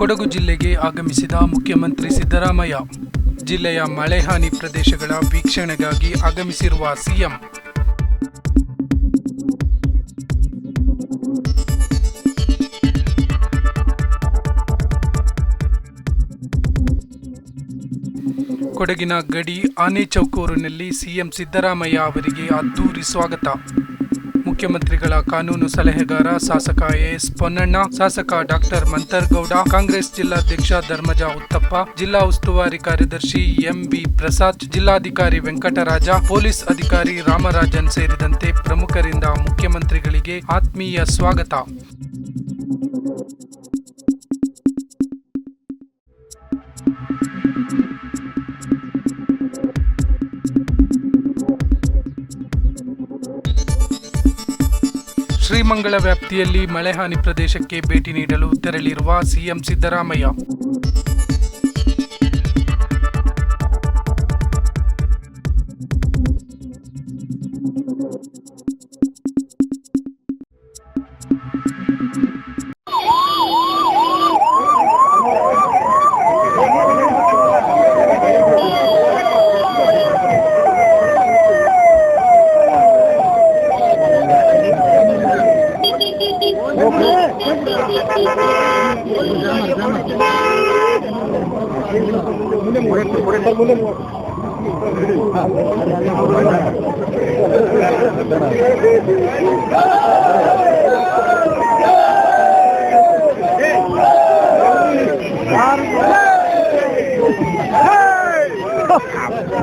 ಕೊಡಗು ಜಿಲ್ಲೆಗೆ ಆಗಮಿಸಿದ ಮುಖ್ಯಮಂತ್ರಿ ಸಿದ್ದರಾಮಯ್ಯ. ಜಿಲ್ಲೆಯ ಮಳೆ ಹಾನಿ ಪ್ರದೇಶಗಳ ವೀಕ್ಷಣೆಗಾಗಿ ಆಗಮಿಸಿರುವ ಸಿಎಂ. ಕೊಡಗಿನ ಗಡಿ ಆನೆ ಚೌಕೂರಿನಲ್ಲಿ ಸಿಎಂ ಸಿದ್ದರಾಮಯ್ಯ ಅವರಿಗೆ ಅದ್ದೂರಿ ಸ್ವಾಗತ. ಮುಖ್ಯಮಂತ್ರಿಗಳ ಕಾನೂನು ಸಲಹೆಗಾರ ಶಾಸಕ ಎಸ್ ಪೊನ್ನಣ್ಣ, ಶಾಸಕ ಡಾಕ್ಟರ್ ಮಂತರ್ಗೌಡ, ಕಾಂಗ್ರೆಸ್ ಜಿಲ್ಲಾಧ್ಯಕ್ಷ ಧರ್ಮಜ ಉತ್ತಪ್ಪ, ಜಿಲ್ಲಾ ಉಸ್ತುವಾರಿ ಕಾರ್ಯದರ್ಶಿ ಎಂಬಿ ಪ್ರಸಾದ್, ಜಿಲ್ಲಾಧಿಕಾರಿ ವೆಂಕಟರಾಜ, ಪೊಲೀಸ್ ಅಧಿಕಾರಿ ರಾಮರಾಜನ್ ಸೇರಿದಂತೆ ಪ್ರಮುಖರಿಂದ ಮುಖ್ಯಮಂತ್ರಿಗಳಿಗೆ ಆತ್ಮೀಯ ಸ್ವಾಗತ. ಶ್ರೀಮಂಗಳ ವ್ಯಾಪ್ತಿಯಲ್ಲಿ ಮಳೆ ಹಾನಿ ಪ್ರದೇಶಕ್ಕೆ ಭೇಟಿ ನೀಡಲು ತೆರಳಿರುವ ಸಿಎಂ ಸಿದ್ದರಾಮಯ್ಯ.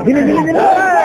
ধীরে ধীরে ধীরে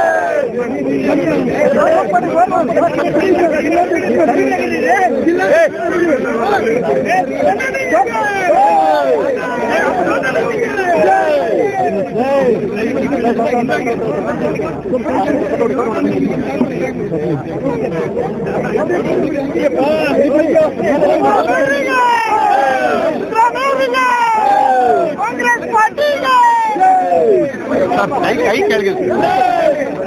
காங்கிரஸ் பார்ட்டி கை கை.